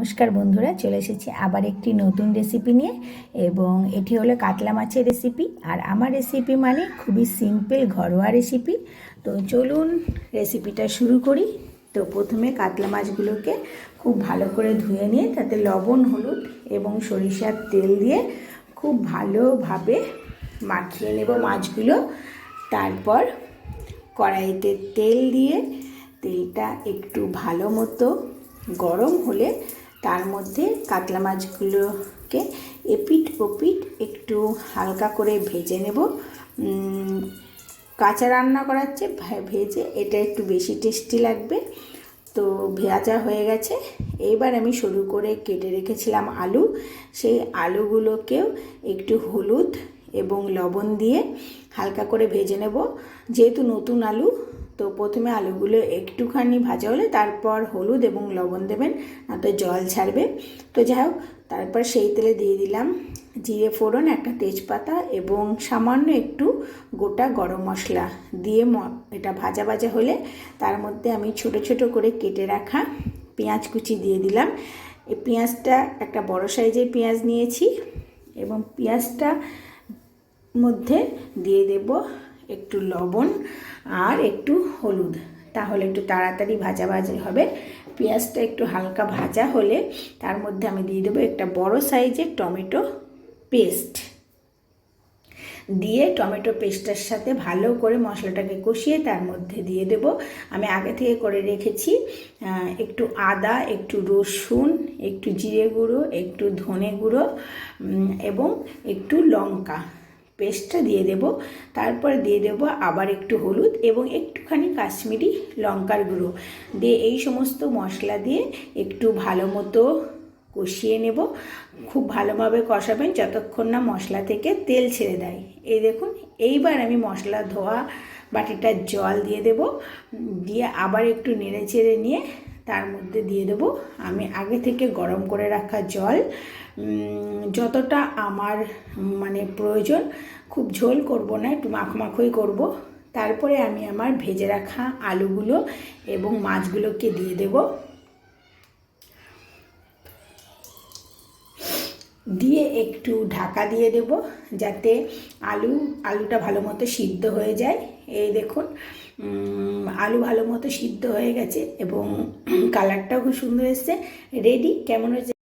নমস্কার বন্ধুরা, চলে এসেছি আবার একটি নতুন রেসিপি নিয়ে এবং এটি হলো কাতলা মাছের রেসিপি আর আমার রেসিপি মানে খুবই সিম্পল ঘরোয়া রেসিপি তো চলুন রেসিপিটা শুরু করি। তো প্রথমে কাতলা মাছগুলোকে খুব ভালো করে ধুয়ে নিয়ে তাতে লবণ, হলুদ এবং সরিষার তেল দিয়ে খুব ভালোভাবে মাখিয়ে নেব মাছগুলো। তারপর কড়াইতে তেল দিয়ে তেলটা একটু ভালো মতো গরম হলে তার মধ্যে কাতলা মাছগুলোকে এপিট ওপিট একটু হালকা করে ভেজে নেব। কাঁচা রান্না করার চেয়ে ভেজে এটা একটু বেশি টেস্টি লাগবে। তো ভেজা হয়ে গেছে। এইবার আমি শুরু করে কেটে রেখেছিলাম আলু। সেই আলুগুলোকেও একটু হলুদ এবং লবণ দিয়ে হালকা করে ভেজে নেব। যেহেতু নতুন আলু তো প্রথমে আলুগুলো একটুখানি ভাজা হলে তারপর হলুদ এবং লবণ দেবেন তো জল ছাড়বে। তো যাই হোক, তারপর সেই তেলে দিয়ে দিলাম জিরে ফোড়ন, একটা তেজপাতা এবং সামান্য একটু গোটা গরম মশলা দিয়ে এটা ভাজা ভাজা হলে তার মধ্যে আমি ছোট ছোট করে কেটে রাখা পেঁয়াজ কুচি দিয়ে দিলাম। এই পেঁয়াজটা একটা বড় সাইজের পেঁয়াজ নিয়েছি এবং পেঁয়াজটা মধ্যে দিয়ে দেব একটু লবণ আর একটু হলুদ। তাহলে একটু তাড়াতাড়ি ভাজা ভাজা হবে। পেঁয়াজটা একটু হালকা ভাজা হলে তার মধ্যে আমি দিয়ে দেবো একটা বড় সাইজের টমেটো পেস্ট। দিয়ে টমেটো পেস্টের সাথে ভালো করে মশলাটাকে কষিয়ে তার মধ্যে দিয়ে দেব। আমি আগে থেকে করে রেখেছি একটু আদা, একটু রসুন, একটু জিরে গুঁড়ো, একটু ধনে গুঁড়ো এবং একটু লঙ্কা। পেস্টটা দিয়ে দেব। তারপরে দিয়ে দেব আবার একটু হলুদ এবং একটুখানি কাশ্মীরি লঙ্কার গুঁড়ো। দিয়ে এই সমস্ত মশলা দিয়ে একটু ভালো মতো কষিয়ে নেব। খুব ভালোভাবে কষাবেন যতক্ষণ না মশলা থেকে তেল ছেড়ে দেয়। এই দেখুন, এইবার আমি মশলা ধোয়া বাটিটার জল দিয়ে দেব। দিয়ে আবার একটু নেড়ে চেড়ে নিয়ে তার মধ্যে দিয়ে দেব। আমি আগে থেকে গরম করে রাখা জল। যতটা আমার মানে প্রয়োজন, খুব ঝোল করব না, একটু মাখমাখই করব। তারপরে আমি আমার ভেজে রাখা আলুগুলো এবং মাছগুলোকে দিয়ে দেবো। দিয়ে একটু ঢাকা দিয়ে দেব যাতে আলু আলুটা ভালো মতো সিদ্ধ হয়ে যায়। এই দেখুন আলু ভালো মতো সিদ্ধ হয়ে গেছে এবং কালারটাও খুব সুন্দর এসছে। রেডি কেমন হয়েছে?